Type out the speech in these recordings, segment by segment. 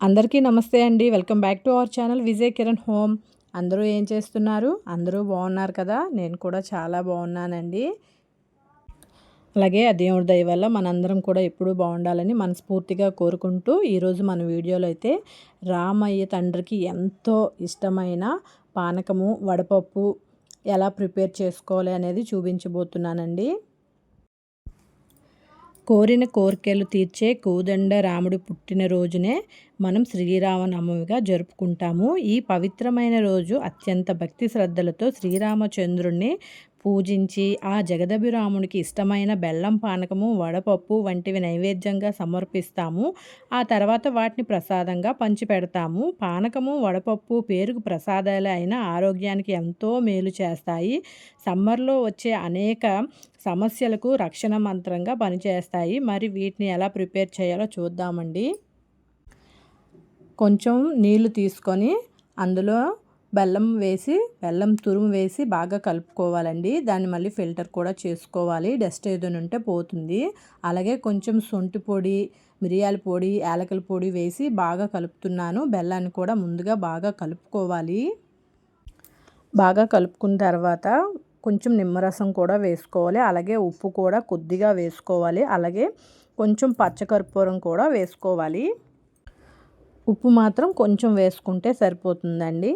అందరికీ నమస్తే అండి. Welcome back to our channel Vijay Kiran home. అందరూ ఏం చేస్తున్నారు? అందరూ బాగున్నారు కదా? నేను కూడా చాలా బాగున్నానండి. అలాగే ఆ దేవుడి దయ వల్ల మనందరం కూడా ఎప్పుడూ బాగుండాలని మనస్ఫూర్తిగా కోరుకుంటూ ఈరోజు మన వీడియోలో అయితే రామయ్య తండ్రికి ఎంతో ఇష్టమైన పానకము వడపప్పు ఎలా ప్రిపేర్ చేసుకోవాలి అనేది చూపించబోతున్నానండి. కోరిన కోరికలు తీర్చే కోదండ రాముడి పుట్టినరోజునే మనం శ్రీరామనవమిగా జరుపుకుంటాము. ఈ పవిత్రమైన రోజు అత్యంత భక్తి శ్రద్ధలతో శ్రీరామచంద్రుణ్ణి పూజించి ఆ జగదభిరామునికి ఇష్టమైన బెల్లం పానకము వడపప్పు వంటివి నైవేద్యంగా సమర్పిస్తాము. ఆ తర్వాత వాటిని ప్రసాదంగా పంచిపెడతాము. పానకము వడపప్పు పేరుకు ప్రసాదాలు అయిన ఆరోగ్యానికి ఎంతో మేలు చేస్తాయి. సమ్మర్లో వచ్చే అనేక సమస్యలకు రక్షణ మంత్రంగా పనిచేస్తాయి. మరి వీటిని ఎలా ప్రిపేర్ చేయాలో చూద్దామండి. కొంచెం నీళ్ళు తీసుకొని అందులో బెల్లం వేసి బెల్లం తురుము వేసి బాగా కలుపుకోవాలండి. దాన్ని మళ్ళీ ఫిల్టర్ కూడా చేసుకోవాలి. డస్ట్ ఏదైనా ఉంటే పోతుంది. అలాగే కొంచెం సొంటి పొడి మిరియాల పొడి యాలకల పొడి వేసి బాగా కలుపుతున్నాను. బెల్లాన్ని కూడా ముందుగా బాగా కలుపుకోవాలి. బాగా కలుపుకున్న తర్వాత కొంచెం నిమ్మరసం కూడా వేసుకోవాలి. అలాగే ఉప్పు కూడా కొద్దిగా వేసుకోవాలి. అలాగే కొంచెం పచ్చకర్పూరం కూడా వేసుకోవాలి. ఉప్పు మాత్రం కొంచెం వేసుకుంటే సరిపోతుందండి.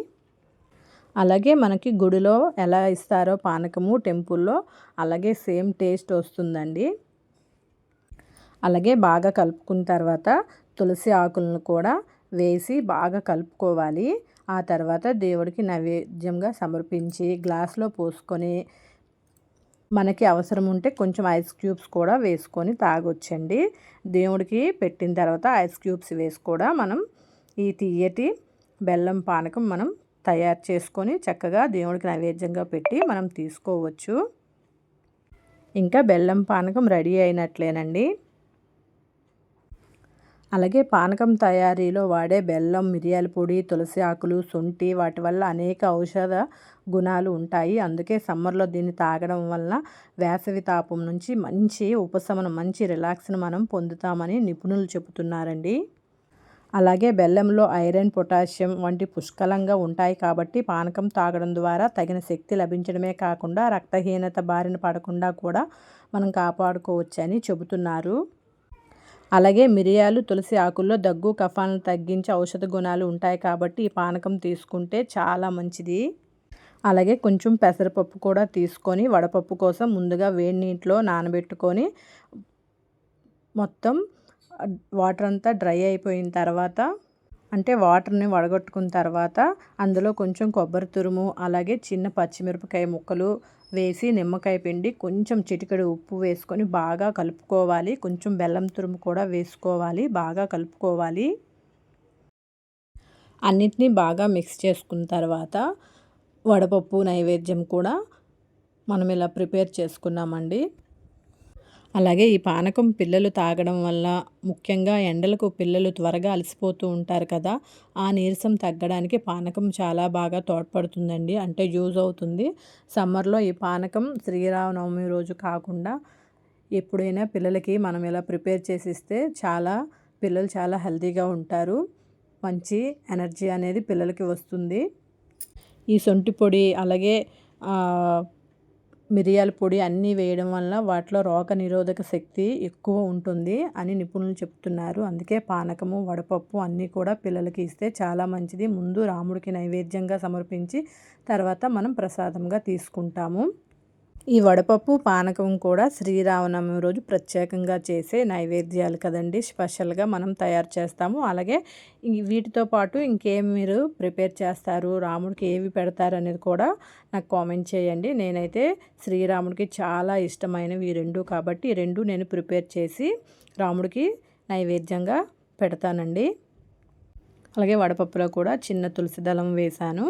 అలాగే మనకి గుడిలో ఎలా ఇస్తారో పానకము టెంపుల్లో అలాగే సేమ్ టేస్ట్ వస్తుందండి. అలాగే బాగా కలుపుకున్న తర్వాత తులసి ఆకులను కూడా వేసి బాగా కలుపుకోవాలి. ఆ తర్వాత దేవుడికి నైవేద్యంగా సమర్పించి గ్లాస్లో పోసుకొని మనకి అవసరం ఉంటే కొంచెం ఐస్ క్యూబ్స్ కూడా వేసుకొని తాగొచ్చండి. దేవుడికి పెట్టిన తర్వాత ఐస్ క్యూబ్స్ వేసి కూడా మనం ఈ తీయటి బెల్లం పానకం మనం తయారు చేసుకొని చక్కగా దేవుడికి నైవేద్యంగా పెట్టి మనం తీసుకోవచ్చు. ఇంకా బెల్లం పానకం రెడీ అయినట్లేనండి. అలాగే పానకం తయారీలో వాడే బెల్లం మిరియాల పొడి తులసి ఆకులు శొంఠి వాటి వల్ల అనేక ఔషధ గుణాలు ఉంటాయి. అందుకే సమ్మర్లో దీన్ని తాగడం వల్ల వేసవి తాపం నుంచి మంచి ఉపశమనం మంచి రిలాక్స్ని మనం పొందుతామని నిపుణులు చెబుతున్నారండి. అలాగే బెల్లంలో ఐరన్ పొటాషియం వంటి పుష్కలంగా ఉంటాయి కాబట్టి పానకం తాగడం ద్వారా తగిన శక్తి లభించడమే కాకుండా రక్తహీనత బారిన పడకుండా కూడా మనం కాపాడుకోవచ్చని చెబుతున్నారు. అలాగే మిరియాలు తులసి ఆకుల్లో దగ్గు కఫాలను తగ్గించే ఔషధ గుణాలు ఉంటాయి కాబట్టి ఈ పానకం తీసుకుంటే చాలా మంచిది. అలాగే కొంచెం పెసరపప్పు కూడా తీసుకొని వడపప్పు కోసం ముందుగా వేడి నీటిలో నానబెట్టుకొని మొత్తం వాటర్ అంతా డ్రై అయిపోయిన తర్వాత అంటే వాటర్ని వడగొట్టుకున్న తర్వాత అందులో కొంచెం కొబ్బరి తురుము అలాగే చిన్న పచ్చిమిరపకాయ ముక్కలు వేసి నిమ్మకాయ పిండి కొంచెం చిటికెడు ఉప్పు వేసుకొని బాగా కలుపుకోవాలి. కొంచెం బెల్లం తురుము కూడా వేసుకోవాలి. బాగా కలుపుకోవాలి. అన్నిటినీ బాగా మిక్స్ చేసుకున్న తర్వాత వడపప్పు నైవేద్యం కూడా మనం ఇలా ప్రిపేర్ చేసుకున్నామండి. అలాగే ఈ పానకం పిల్లలు తాగడం వల్ల ముఖ్యంగా ఎండలకు పిల్లలు త్వరగా అలసిపోతూ ఉంటారు కదా ఆ నీరసం తగ్గడానికి పానకం చాలా బాగా తోడ్పడుతుందండి అంటే యూజ్ అవుతుంది. సమ్మర్లో ఈ పానకం శ్రీరామనవమి రోజు కాకుండా ఎప్పుడైనా పిల్లలకి మనం ఇలా ప్రిపేర్ చేసి ఇస్తే చాలా పిల్లలు చాలా హెల్తీగా ఉంటారు. మంచి ఎనర్జీ అనేది పిల్లలకి వస్తుంది. ఈ సొంటి పొడి అలాగే మిరియాల పొడి అన్నీ వేయడం వల్ల వాటిలో రోగ నిరోధక శక్తి ఎక్కువ ఉంటుంది అని నిపుణులు చెప్తున్నారు. అందుకే పానకము వడపప్పు అన్నీ కూడా పిల్లలకి ఇస్తే చాలా మంచిది. ముందు రాముడికి నైవేద్యంగా సమర్పించి తర్వాత మనం ప్రసాదంగా తీసుకుంటాము. ఈ వడపప్పు పానకం కూడా శ్రీరామనవమి రోజు ప్రత్యేకంగా చేసే నైవేద్యాలు కదండి. స్పెషల్గా మనం తయారు చేస్తాము. అలాగే వీటితో పాటు ఇంకేం మీరు ప్రిపేర్ చేస్తారు? రాముడికి ఏవి పెడతారు అనేది కూడా నాకు కామెంట్ చేయండి. నేనైతే శ్రీరాముడికి చాలా ఇష్టమైనవి ఈ రెండు కాబట్టి ఈ రెండు నేను ప్రిపేర్ చేసి రాముడికి నైవేద్యంగా పెడతానండి. అలాగే వడపప్పులో కూడా చిన్న తులసి దళం వేశాను.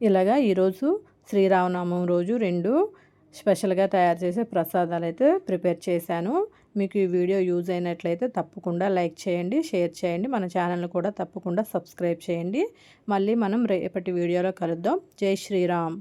ఇలాగా ఈరోజు శ్రీరామనామం రోజు రెండు స్పెషల్గా తయారు చేసే ప్రసాదాలు అయితే ప్రిపేర్ చేశాను. మీకు ఈ వీడియో యూజ్ అయినట్లయితే తప్పకుండా లైక్ చేయండి షేర్ చేయండి మన ఛానల్ని కూడా తప్పకుండా సబ్స్క్రైబ్ చేయండి. మళ్ళీ మనం రేపటి వీడియోలో కలుద్దాం. జై శ్రీరామ్.